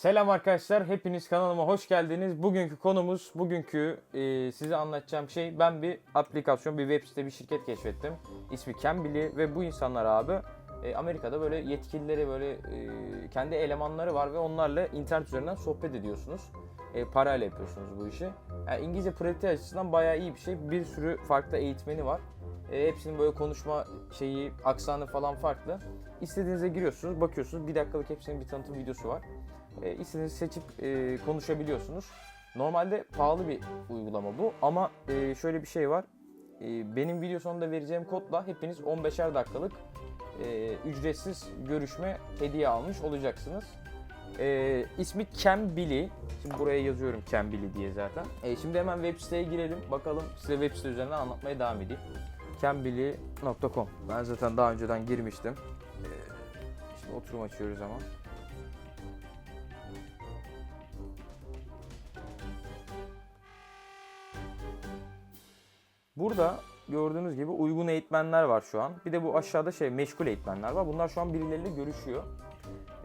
Selam arkadaşlar, hepiniz kanalıma hoş geldiniz. Bugünkü konumuz, bugünkü e, size anlatacağım şey, ben bir aplikasyon, bir web site, bir şirket keşfettim. İsmi Cambly ve bu insanlar abi e, Amerika'da böyle yetkilileri, böyle e, kendi elemanları var ve onlarla internet üzerinden sohbet ediyorsunuz. E, parayla yapıyorsunuz bu işi. Yani İngilizce pratiği açısından bayağı iyi bir şey. Bir sürü farklı eğitmeni var. E, hepsinin böyle konuşma şeyi, aksanı falan farklı. İstediğinize giriyorsunuz, bakıyorsunuz. Bir dakikalık hepsinin bir tanıtım videosu var. E, seçip e, konuşabiliyorsunuz. Normalde pahalı bir uygulama bu ama e, şöyle bir şey var. E, benim video sonunda vereceğim kodla hepiniz 15'er dakikalık ücretsiz görüşme hediye almış olacaksınız. E, ismi Cambly. Şimdi buraya yazıyorum Cambly diye zaten. Şimdi hemen web siteye girelim. Bakalım size web site üzerinden anlatmaya devam edeyim. Cambly.com Ben zaten daha önceden girmiştim. E, şimdi oturum açıyoruz ama. Burada gördüğünüz gibi uygun eğitmenler var şu an. Bir de bu aşağıda şey meşgul eğitmenler var. Bunlar şu an birileriyle görüşüyor.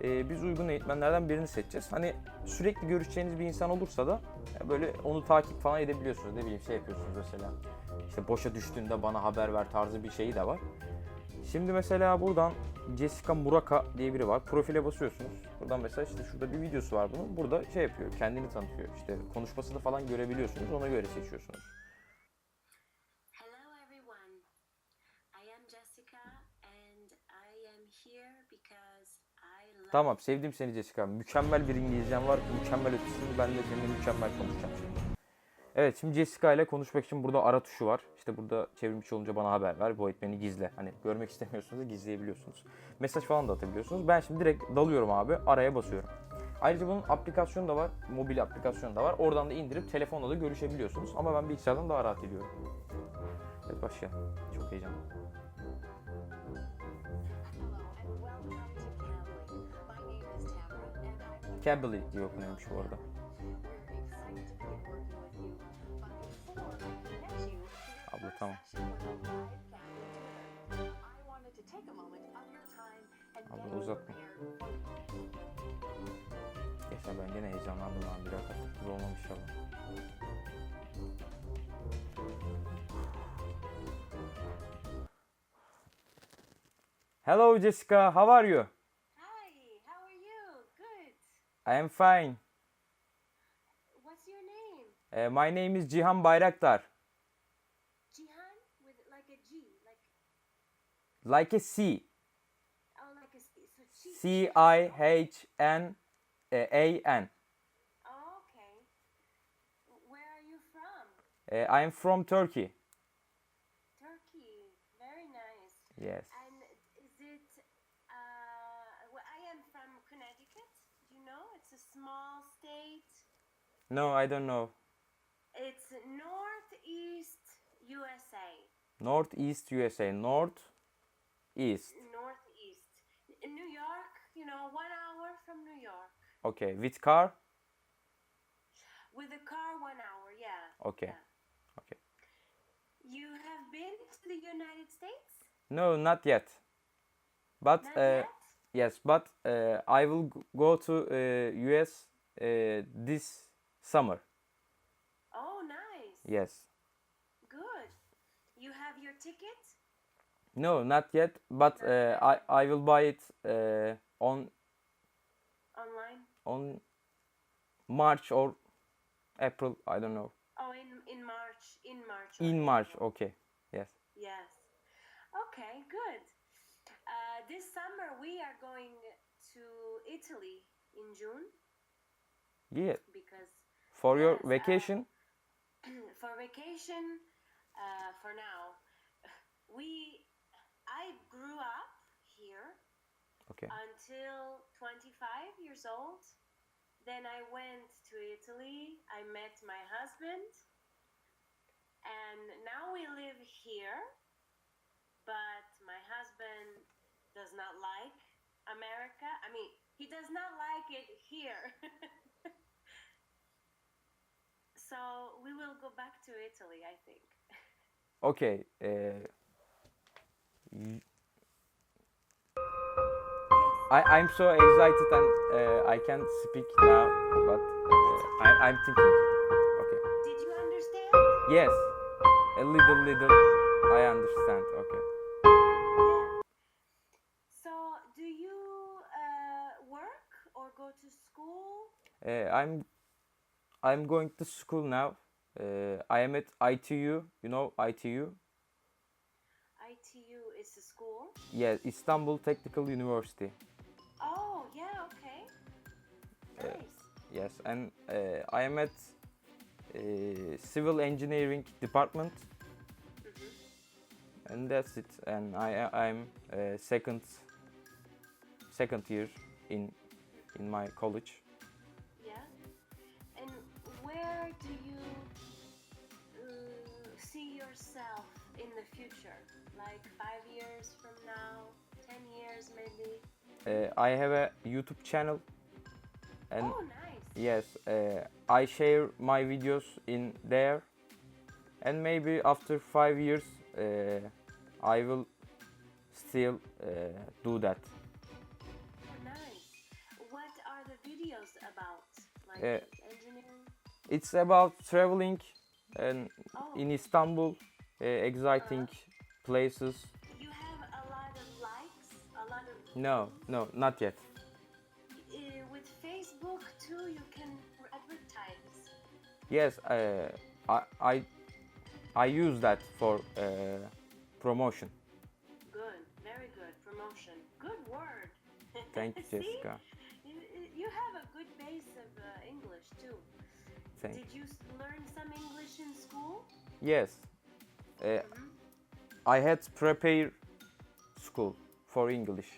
Ee, biz uygun eğitmenlerden birini seçeceğiz. Hani sürekli görüşeceğiniz bir insan olursa da ya böyle onu takip falan edebiliyorsunuz. Ne bileyim şey yapıyorsunuz mesela. İşte boşa düştüğünde bana haber ver tarzı bir şeyi de var. Şimdi mesela buradan Jessica Muraka diye biri var. Profile basıyorsunuz. Buradan mesela işte şurada bir videosu var bunun. Burada şey yapıyor, kendini tanıtıyor. İşte konuşmasını falan görebiliyorsunuz. Ona göre seçiyorsunuz. Tamam sevdim seni Jessica. Mükemmel bir İngilizcen var. Mükemmel ötesini ben de seninle mükemmel konuşacağım şimdi. Evet şimdi Jessica ile konuşmak için burada ara tuşu var. İşte burada çevrimiçi olunca bana haber ver. Bu eğitmeni gizle. Hani görmek istemiyorsunuz da gizleyebiliyorsunuz. Mesaj falan da atabiliyorsunuz. Ben şimdi direkt dalıyorum abi. Araya basıyorum. Ayrıca bunun aplikasyonu da var. Mobil aplikasyonu da var. Oradan da indirip telefonla da görüşebiliyorsunuz. Ama ben bilgisayardan daha rahat ediyorum. Evet başlayalım. Çok heyecanlı. Take a moment of your time and Abla, get you uzatma. Geçen ben gene heyecanlandım lan. Bir dakika gibi olmamış inşallah. Hello Jessica, how are you? I am fine. What's your name? Uh, my name is Cihan Bayraktar. Jihan with like a G, like Like a C. oh, like a C. So C I H N A N. Oh, okay. Where are you from? Uh, I am from Turkey. Turkey. Very nice. Yes. And is it? Uh, well, I am from Connecticut. Do you know? It's a small state. No, I don't know. It's northeast USA. Northeast USA. North East. Northeast. N- New York. You know, one hour from New York. Okay. With car? With a car, one hour. Yeah. Okay. Yeah. Okay. You have been to the United States? No, not yet. But Not uh, yet. yes, but uh, I will go to uh, US uh, this summer. Oh, nice. Yes. Good. You have your ticket? No, not yet. But uh, I I will buy it uh, on Online? on March or April. I don't know. Oh, in in March. In March. In March. April. Okay. Yes. Yes. Okay, good. Uh, this summer we are going to Italy in June Yeah. because For your Yes, uh, vacation. for vacation. Uh, for now, we I grew up here Okay. until 25 years old. Then I went to Italy. I met my husband. And now we live here. But my husband does not like America. I mean, he does not like it here. so we will go back to Italy, I think. Okay. Uh. I, I'm so excited and uh, I can't speak now, but uh, I, I'm thinking. Okay. Did you understand? Yes, a little, little. I understand. Okay. Yeah. So, do you uh, work or go to school? I'm, I'm going to school now. Uh, I am at ITU. You know ITU? ITU is a school. Yeah, Istanbul Technical University. Oh, yeah, okay. Nice. Yes, and uh, I am at uh, civil engineering department, Mhm. and that's it. And I I'm uh, second second year in in my college. Future? Like five years from now, ten years maybe? Uh, I have a YouTube channel, and oh, nice. yes, uh, I share my videos in there, and maybe after five years, uh, I will still uh, do that. Oh, nice. What are the videos about? Like Uh, engineering? It's about traveling and Oh, in Istanbul, uh, exciting places. you have a lot of likes, a lot of. No, no, not yet. Uh, with Facebook too, you can advertise. Yes, uh, I, I, I use that for uh, promotion. Good, very good. Promotion. Good word. Thank you? Jessica. You, you have a good base of uh, English too. Thank. Did you learn some English in school? Yes, uh. I had prepared school for English.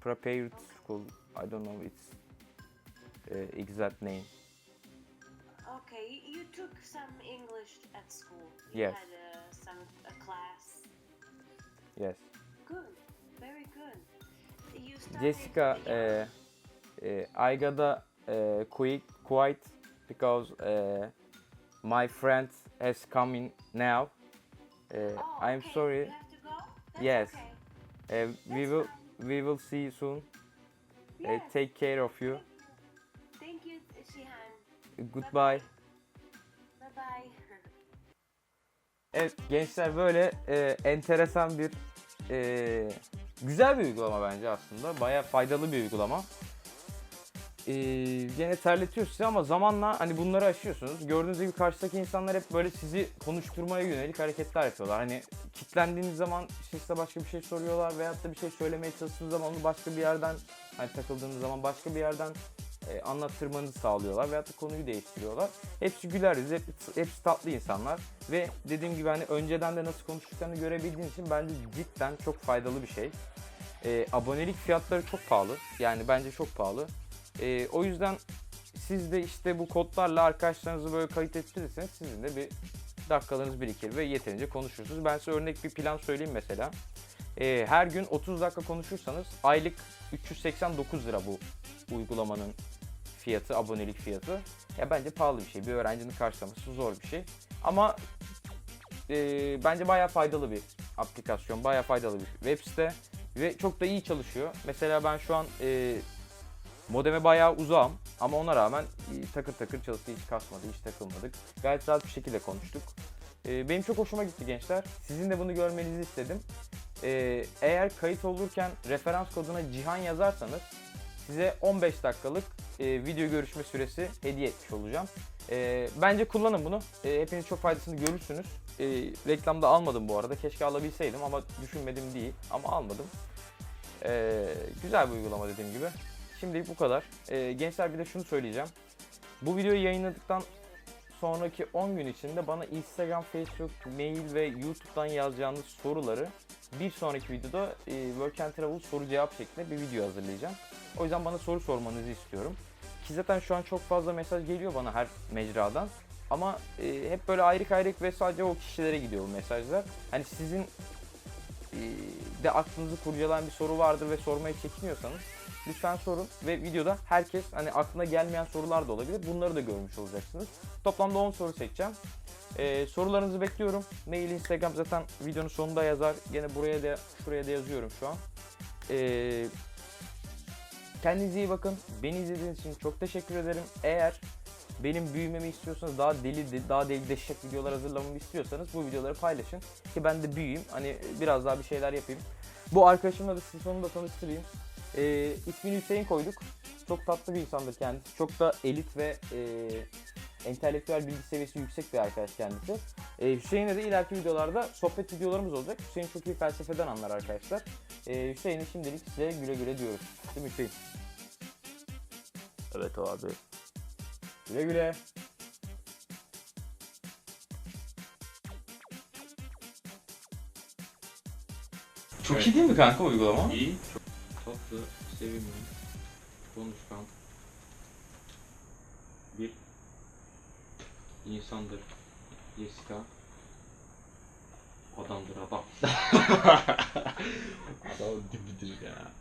Prepared school. I don't know its uh, exact name. Okay, you took some English at school. You Yes. had uh, some a class. Yes. Good, very good. You Jessica, uh, uh, I gotta uh, quit, quite because uh, my friend has come in now. Uh, oh, I'm okay. sorry. Yes. Okay. Uh, we That's will fine. we will see you soon. Uh, Yes. take care of you. Thank you, Shihan. Goodbye. Bye bye. Evet gençler böyle e, enteresan bir e, güzel bir uygulama bence aslında. Baya faydalı bir uygulama. E, gene terletiyor sizi ama zamanla hani bunları aşıyorsunuz. Gördüğünüz gibi karşıdaki insanlar hep böyle sizi konuşturmaya yönelik hareketler yapıyorlar. Hani kitlendiğiniz zaman size başka bir şey soruyorlar veyahut da bir şey söylemeye çalıştığınız zaman onu başka bir yerden hani takıldığınız zaman başka bir yerden e, anlattırmanızı sağlıyorlar veyahut da konuyu değiştiriyorlar. Hepsi güler yüzlü, hep- hepsi tatlı insanlar ve dediğim gibi hani önceden de nasıl konuştuklarını görebildiğin için bence cidden çok faydalı bir şey. E, abonelik fiyatları çok pahalı. Yani bence çok pahalı. E, o yüzden siz de işte bu kodlarla arkadaşlarınızı böyle kayıt ettirirseniz sizin de bir dakikalarınız birikir ve yeterince konuşursunuz. Ben size örnek bir plan söyleyeyim mesela. E, her gün 30 dakika konuşursanız aylık 389 lira bu uygulamanın fiyatı, abonelik fiyatı. Ya bence pahalı bir şey. Bir öğrencinin karşılaması zor bir şey. Ama e, bence bayağı faydalı bir aplikasyon, bayağı faydalı bir web site ve çok da iyi çalışıyor. Mesela ben şu an e, modeme bayağı uzağım ama ona rağmen takır takır çalıştı, hiç kasmadı, hiç takılmadık. Gayet rahat bir şekilde konuştuk. E, benim çok hoşuma gitti gençler. Sizin de bunu görmenizi istedim. E, eğer kayıt olurken referans koduna Cihan yazarsanız size 15 dakikalık e, video görüşme süresi hediye etmiş olacağım. E, bence kullanın bunu. Hepiniz çok faydasını görürsünüz. Reklamda almadım bu arada. Keşke alabilseydim ama düşünmedim değil. Ama almadım. Güzel bir uygulama dediğim gibi. Şimdilik bu kadar. E, gençler bir de şunu söyleyeceğim. Bu videoyu yayınladıktan sonraki 10 gün içinde bana Instagram, Facebook, mail ve YouTube'dan yazacağınız soruları bir sonraki videoda e, Work and Travel soru cevap şeklinde bir video hazırlayacağım. O yüzden bana soru sormanızı istiyorum. Ki zaten şu an çok fazla mesaj geliyor bana her mecradan. Ama e, hep böyle ayrık ayrık ve sadece o kişilere gidiyor bu mesajlar. Hani sizin e, de aklınızı kurcalayan bir soru vardır ve sormaya çekiniyorsanız lütfen sorun ve videoda herkes hani aklına gelmeyen sorular da olabilir. Bunları da görmüş olacaksınız. Toplamda 10 soru seçeceğim. Ee, sorularınızı bekliyorum. Mail, Instagram zaten videonun sonunda yazar. Gene buraya da şuraya da yazıyorum şu an. Ee, Kendinize iyi bakın. Beni izlediğiniz için çok teşekkür ederim. Eğer benim büyümemi istiyorsanız daha deli daha deli deşecek videolar hazırlamamı istiyorsanız bu videoları paylaşın ki ben de büyüyeyim hani biraz daha bir şeyler yapayım. Bu arkadaşımla da sizi sonunda tanıştırayım. Ee, ismini Hüseyin koyduk. Çok tatlı bir insandır kendisi. Çok da elit ve e, entelektüel bilgi seviyesi yüksek bir arkadaş kendisi. Ee, Hüseyin'le de ileriki videolarda sohbet videolarımız olacak. Hüseyin çok iyi felsefeden anlar arkadaşlar. Ee, Hüseyin'i şimdilik size güle güle diyoruz. Değil mi Hüseyin? Evet o abi. Güle güle. Çok Evet. iyi değil mi kanka uygulama? İyi. Çok sevimli, konuşkan bir insandır. Jessica. Adamdır adam. adam dibidir ya.